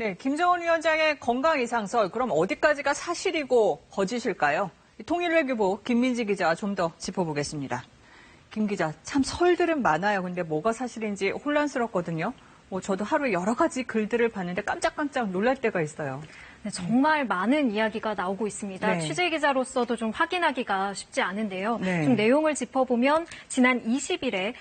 네, 김정은 위원장의 건강 이상설 그럼 어디까지가 사실이고 거짓일까요? 통일외교부 김민지 기자와 좀더 짚어보겠습니다. 김 기자, 참 설들은 많아요. 근데 뭐가 사실인지 혼란스럽거든요. 뭐 저도 하루 여러 가지 글들을 봤는데 깜짝깜짝 놀랄 때가 있어요. 네, 정말 많은 이야기가 나오고 있습니다. 네. 취재 기자로서도 좀 확인하기가 쉽지 않은데요. 네. 좀 내용을 짚어보면 지난 20일에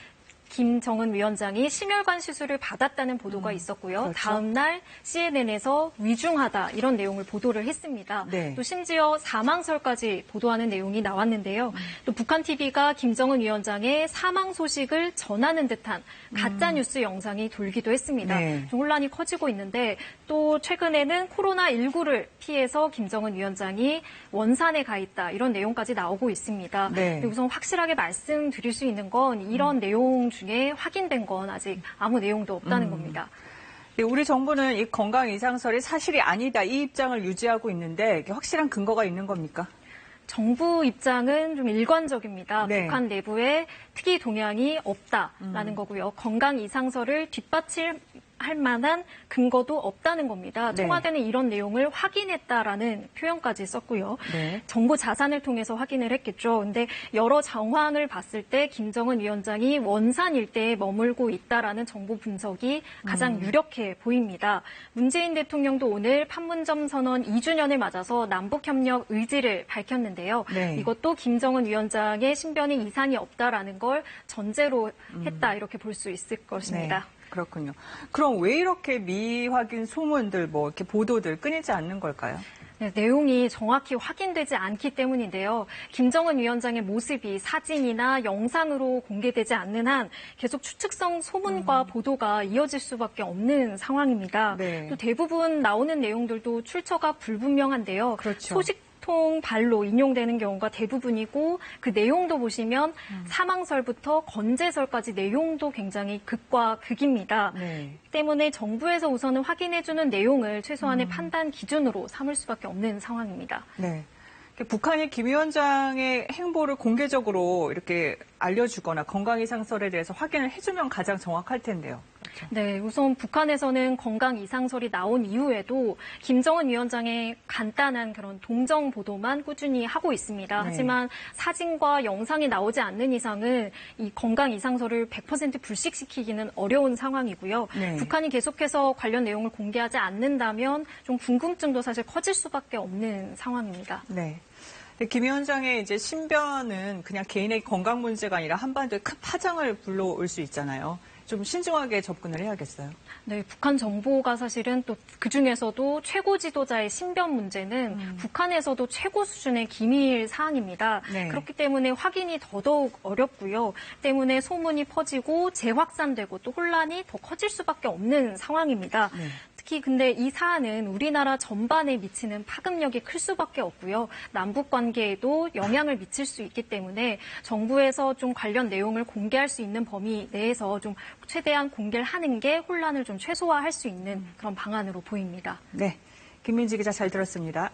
김정은 위원장이 심혈관 시술을 받았다는 보도가 있었고요. 그렇죠. 다음 날 CNN에서 위중하다 이런 내용을 보도를 했습니다. 네. 또 심지어 사망설까지 보도하는 내용이 나왔는데요. 음. 또 북한 TV가 김정은 위원장의 사망 소식을 전하는 듯한 가짜 뉴스 영상이 돌기도 했습니다. 음. 네. 좀 혼란이 커지고 있는데 또 최근에는 코로나 19를 피해서 김정은 위원장이 원산에 가 있다 이런 내용까지 나오고 있습니다. 네. 우선 확실하게 말씀드릴 수 있는 건 이런 음. 내용 중에 확인된 건 아직 아무 내용도 없다는 음. 겁니다. 네, 우리 정부는 이 건강 이상설이 사실이 아니다 이 입장을 유지하고 있는데 확실한 근거가 있는 겁니까? 정부 입장은 좀 일관적입니다. 네. 북한 내부에 특이 동향이 없다라는 음. 거고요. 건강 이상설을 뒷받침 할 만한 근거도 없다는 겁니다. 네. 청와대는 이런 내용을 확인했다라는 표현까지 썼고요. 네. 정부 자산을 통해서 확인을 했겠죠. 근데 여러 정황을 봤을 때 김정은 위원장이 원산 일대에 머물고 있다라는 정보 분석이 가장 음. 유력해 보입니다. 문재인 대통령도 오늘 판문점 선언 2주년을 맞아서 남북 협력 의지를 밝혔는데요. 네. 이것도 김정은 위원장의 신변에 이상이 없다라는 걸 전제로 했다 이렇게 볼 수 있을 것입니다. 음. 네, 그렇군요. 그럼 왜 이렇게 미확인 소문들, 뭐 이렇게 보도들 끊이지 않는 걸까요? 네, 내용이 정확히 확인되지 않기 때문인데요. 김정은 위원장의 모습이 사진이나 영상으로 공개되지 않는 한 계속 추측성 소문과 보도가 이어질 수밖에 없는 상황입니다. 음. 네. 또 대부분 나오는 내용들도 출처가 불분명한데요. 그렇죠. 소식 통 발로 인용되는 경우가 대부분이고 그 내용도 보시면 음. 사망설부터 건재설까지 내용도 굉장히 극과 극입니다. 네. 때문에 정부에서 우선은 확인해주는 내용을 최소한의 음. 판단 기준으로 삼을 수밖에 없는 상황입니다. 네. 북한이 김 위원장의 행보를 공개적으로 이렇게 알려주거나 건강 이상설에 대해서 확인을 해주면 가장 정확할 텐데요. 그렇죠. 네, 우선 북한에서는 건강 이상설이 나온 이후에도 김정은 위원장의 간단한 그런 동정 보도만 꾸준히 하고 있습니다. 네. 하지만 사진과 영상이 나오지 않는 이상은 이 건강 이상설을 100% 불식시키기는 어려운 상황이고요. 네. 북한이 계속해서 관련 내용을 공개하지 않는다면 좀 궁금증도 사실 커질 수밖에 없는 상황입니다. 네. 김 위원장의 이제 신변은 그냥 개인의 건강 문제가 아니라 한반도에 큰 파장을 불러올 수 있잖아요. 좀 신중하게 접근을 해야겠어요. 네, 북한 정보가 사실은 또 그 중에서도 최고 지도자의 신변 문제는 음. 북한에서도 최고 수준의 기밀 사항입니다. 네. 그렇기 때문에 확인이 더더욱 어렵고요. 때문에 소문이 퍼지고 재확산되고 또 혼란이 더 커질 수밖에 없는 상황입니다. 네. 특히 근데 이 사안은 우리나라 전반에 미치는 파급력이 클 수밖에 없고요. 남북 관계에도 영향을 미칠 수 있기 때문에 정부에서 좀 관련 내용을 공개할 수 있는 범위 내에서 좀 최대한 공개를 하는 게 혼란을 좀 최소화할 수 있는 그런 방안으로 보입니다. 네. 김민지 기자 잘 들었습니다.